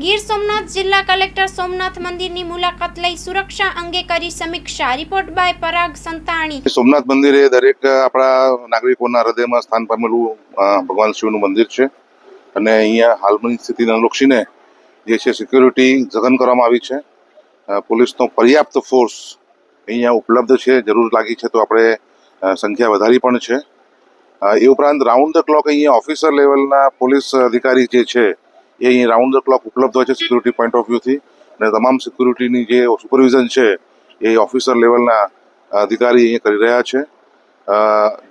ગીર સોમનાથ જિલ્લા કલેક્ટર સોમનાથ મંદિરની મુલાકાત લઈ સુરક્ષા અંગે કરી સમીક્ષા. Report by Parag Santani. Somnath મંદિર એ દરેક આપણા નાગરિકોના હૃદયમાં સ્થાન પામેલું ભગવાન શિવનું મંદિર છે. અને અહીંયા હાલની સ્થિતિને અનુલક્ષીને જે છે સિક્યોરિટી જગન કરવામાં આવી છે. પોલીસનો પર્યાપ્ત ફોર્સ અહીંયા ઉપલબ્ધ છે, જરૂર લાગી છે તો આપણે સંખ્યા વધારી પણ છે. એ ઉપરાંત રાઉન્ડ ધ ક્લોક અહીંયા ઓફિસર લેવલના પોલીસ અધિકારી જે છે એ અહીં રાઉન્ડ ધ ક્લોક ઉપલબ્ધ હોય છે સિક્યુરિટી પોઈન્ટ ઓફ વ્યૂથી અને તમામ સિક્યુરિટીની જે સુપરવિઝન છે, એ ઓફિસર લેવલના અધિકારી અહીંયા કરી રહ્યા છે.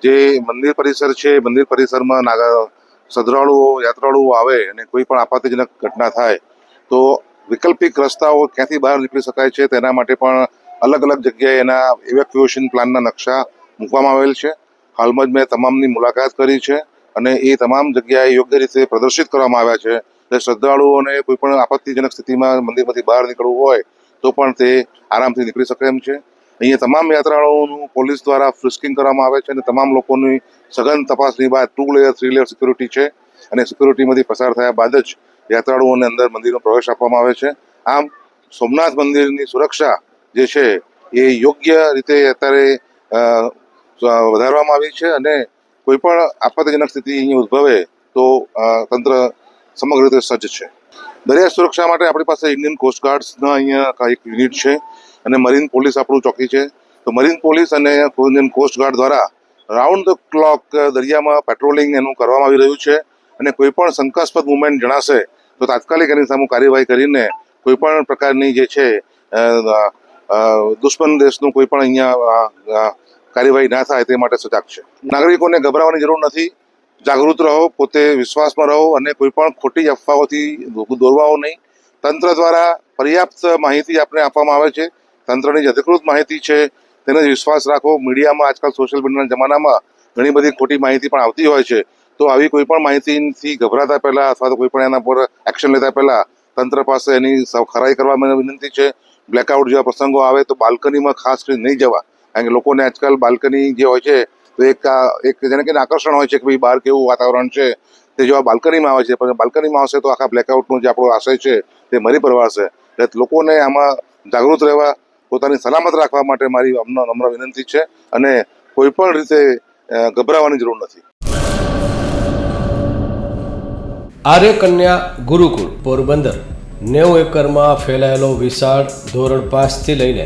જે મંદિર પરિસર છે મંદિર પરિસરમાં નાગા શ્રદ્ધાળુઓ યાત્રાળુઓ આવે અને કોઈ પણ આપત્તિજનક ઘટના થાય, તો વૈકલ્પિક રસ્તાઓ ક્યાંથી બહાર નીકળી શકાય છે, તેના માટે પણ અલગ અલગ જગ્યાએ એના ઇવેક્યુએશન પ્લાનના નકશા મૂકવામાં આવેલ છે. હાલમાં જ મેં તમામની મુલાકાત કરી છે અને એ તમામ જગ્યાએ યોગ્ય રીતે પ્રદર્શિત કરવામાં આવ્યા છે. શ્રદ્ધાળુઓને કોઈ પણ આપત્તિજનક સ્થિતિમાં મંદિરમાંથી બહાર નીકળવું હોય, તો પણ તે આરામથી નીકળી શકે એમ છે. અહીંયા તમામ યાત્રાળુઓનું પોલીસ દ્વારા ફ્રિસ્કિંગ કરવામાં આવે છે અને તમામ લોકોની સઘન તપાસની બાદ two layer three layer security છે અને સિક્યુરિટીમાંથી પસાર થયા બાદ જ યાત્રાળુઓને અંદર મંદિરનો પ્રવેશ આપવામાં આવે છે. આમ, સોમનાથ મંદિરની સુરક્ષા જે છે એ યોગ્ય રીતે અત્યારે વધારવામાં આવી છે અને કોઈ પણ આપત્તિજનક સ્થિતિ અહીંયા ઉદ્ભવે તો તંત્ર સમગ્ર રીતે સજ્જ છે. દરિયા સુરક્ષા માટે આપણી પાસે ઇન્ડિયન કોસ્ટગાર્ડ્સના અહીંયા એક યુનિટ છે અને મરીન પોલીસ આપણું ચોકી છે. તો મરીન પોલીસ અને ઇન્ડિયન કોસ્ટગાર્ડ દ્વારા રાઉન્ડ ધ ક્લોક દરિયામાં પેટ્રોલિંગ એનું કરવામાં આવી રહ્યું છે અને કોઈ પણ શંકાસ્પદ મુવમેન્ટ જણાશે તો તાત્કાલિક એની સામે કાર્યવાહી કરીને કોઈ પણ પ્રકારની જે છે દુશ્મન દેશનું કોઈ પણ અહીંયા કાર્યવાહી ના થાય તે માટે સજાગ છે. નાગરિકોને ગભરાવાની જરૂર નથી. જાગૃત રહો, પોતે વિશ્વાસમાં રહો અને કોઈ પણ ખોટી અફવાઓથી દોરવાઓ નહીં. તંત્ર દ્વારા પર્યાપ્ત માહિતી આપણે આપવામાં આવે છે. તંત્રની અધિકૃત માહિતી છે. તેને વિશ્વાસ રાખો. મીડિયામાં આજકાલ સોશિયલ મીડિયાના જમાનામાં ઘણી બધી ખોટી માહિતી પણ આવતી હોય છે. તો આવી કોઈ પણ માહિતીથી ગભરાતા પહેલાં અથવા તો કોઈ પણ એના પર એક્શન લેતા પહેલાં તંત્ર પાસે એની ખરાઈ કરવા મને વિનંતી છે. બ્લેકઆઉટ જેવા પ્રસંગો આવે તો બાલ્કનીમાં ખાસ કરીને નહીં જવા. કારણ કે લોકોને આજકાલ બાલ્કની જે હોય છે તો એક એક જેને કે આકર્ષણ હોય છે કે ભાઈ બહાર કેવું વાતાવરણ છે, તે જો આ બાલ્કનીમાં આવે છે પણ બાલ્કનીમાં આવશે તો આખા બ્લેકઆઉટનું જે આપણો આશય છે, તે મરી પડવાશે એટલે લોકોને આમાં જાગૃત રહેવા, પોતાની સલામત રાખવા માટે મારી નમ્ર વિનંતી છે અને કોઈ પણ રીતે ગભરાવાની જરૂર નથી. આર્ય કન્યા ગુરુકુળ પોરબંદર, નેવું એકરમાં ફેલાયેલો વિશાળ ધોરણ પાંચથી લઈને